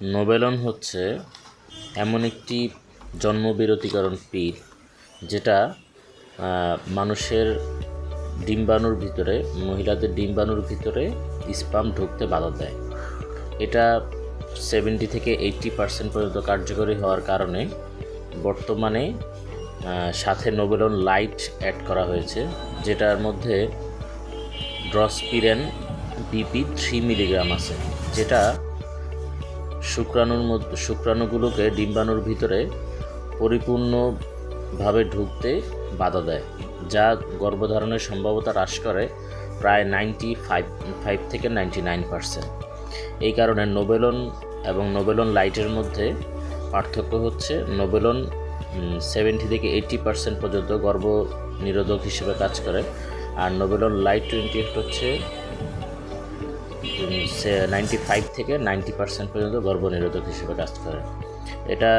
নোবেলন হচ্ছে এমন একটি জন্মবিরতিকরণ পিল যেটা মানুষের ডিম্বাণুর ভিতরে, মহিলাদের ডিম্বাণুর ভিতরে স্পাম ঢুকতে বাধা দেয়। এটা সেভেন্টি থেকে এইট্টি পার্সেন্ট পর্যন্ত কার্যকরী হওয়ার কারণে বর্তমানে সাথে নোবেলন লাইট অ্যাড করা হয়েছে, যেটার মধ্যে ড্রসপিরেন বিপি থ্রি মিলিগ্রাম আছে, যেটা শুক্রাণুর মধ্যে, শুক্রাণুগুলোকে ডিম্বাণুর ভিতরে পরিপূর্ণভাবে ঢুকতে বাধা দেয়, যা গর্ভধারণের সম্ভাবতা হ্রাস করে প্রায় নাইনটি ফাইভ ফাইভ থেকে নাইনটি নাইন পার্সেন্ট। এই কারণে নোবেলন এবং নোবেলন লাইটের মধ্যে পার্থক্য হচ্ছে নোবেলন সেভেন্টি থেকে এইট্টি পার্সেন্ট পর্যন্ত গর্ভ নিরোধক হিসেবে কাজ করে, আর নোবেলন লাইট টোয়েন্টি হচ্ছে নাইনটি ফাইভ থেকে নাইনটি পার্সেন্ট পর্যন্ত গর্ভনিরোধক হিসেবে কাজ করে। এটা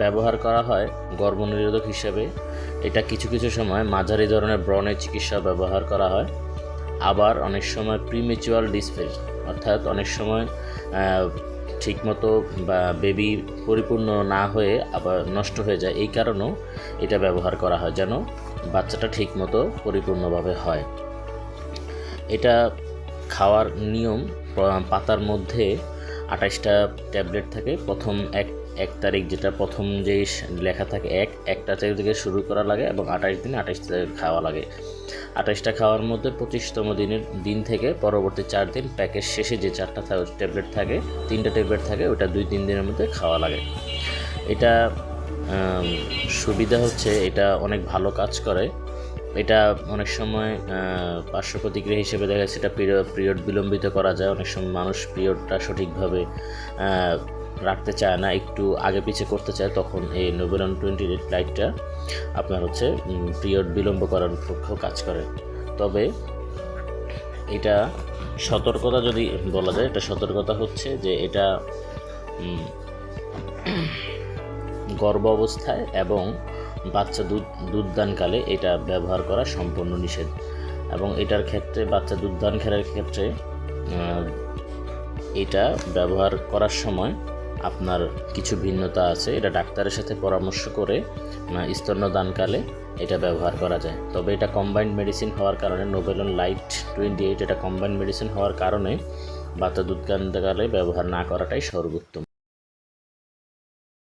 ব্যবহার করা হয় গর্ভনিরোধক হিসেবে। এটা কিছু কিছু সময় মাঝারি ধরনের ব্রণের চিকিৎসা ব্যবহার করা হয়। আবার অনেক সময় প্রিমেচুয়াল ডিসপ্লে অর্থাৎ অনেক সময় ঠিকমতো বা বেবি পরিপূর্ণ না হয়ে আবার নষ্ট হয়ে যায়, এই কারণেও এটা ব্যবহার করা হয় যেন বাচ্চাটা ঠিকমতো পরিপূর্ণভাবে হয়। এটা খাওয়ার নিয়ম পাতার মধ্যে আঠাশটা ট্যাবলেট থাকে। প্রথম এক এক তারিখ যেটা প্রথম যে লেখা থাকে, এক, একটা তারিখ থেকে শুরু করা লাগে এবং আঠাশ দিন আঠাশ তারিখ খাওয়া লাগে। আঠাশটা খাওয়ার মধ্যে পঁচিশতম দিনের দিন থেকে পরবর্তী চার দিন প্যাকেজ শেষে যে চারটা ট্যাবলেট থাকে, তিনটা ট্যাবলেট থাকে ওটা দুই, তিন দিনের মধ্যে খাওয়া লাগে। এটা সুবিধা হচ্ছে, এটা অনেক ভালো কাজ করে। এটা অনেক সময় পার্শ্ব প্রতিক্রিয়া হিসেবে দেখা যাচ্ছে এটা পিরিয়ড পিরিয়ড বিলম্বিত করা যায়। অনেক সময় মানুষ পিরিয়ডটা সঠিকভাবে রাখতে চায় না, একটু আগে পিছে করতে চায়, তখন এই নোবেলন টোয়েন্টি এইট লাইটটা আপনার হচ্ছে পিরিয়ড বিলম্ব করার পক্ষেও কাজ করে। তবে এটা সতর্কতা যদি বলা যায়, এটা সতর্কতা হচ্ছে যে এটা গর্ভ অবস্থায় এবং বাচ্চা দুধ, দুধদানকালে এটা ব্যবহার করা সম্পূর্ণ নিষেধ। এবং এটার ক্ষেত্রে, বাচ্চা দুধদান খেলার ক্ষেত্রে এটা ব্যবহার করার সময় আপনার কিছু ভিন্নতা আছে। এটা ডাক্তারের সাথে পরামর্শ করে স্তন্যদানকালে এটা ব্যবহার করা যায়। তবে এটা কম্বাইন্ড মেডিসিন হওয়ার কারণে নোবেলন লাইট টোয়েন্টি এইট এটা কম্বাইন্ড মেডিসিন হওয়ার কারণে বাচ্চা দুধ ব্যবহার না করাটাই সর্বোত্তম।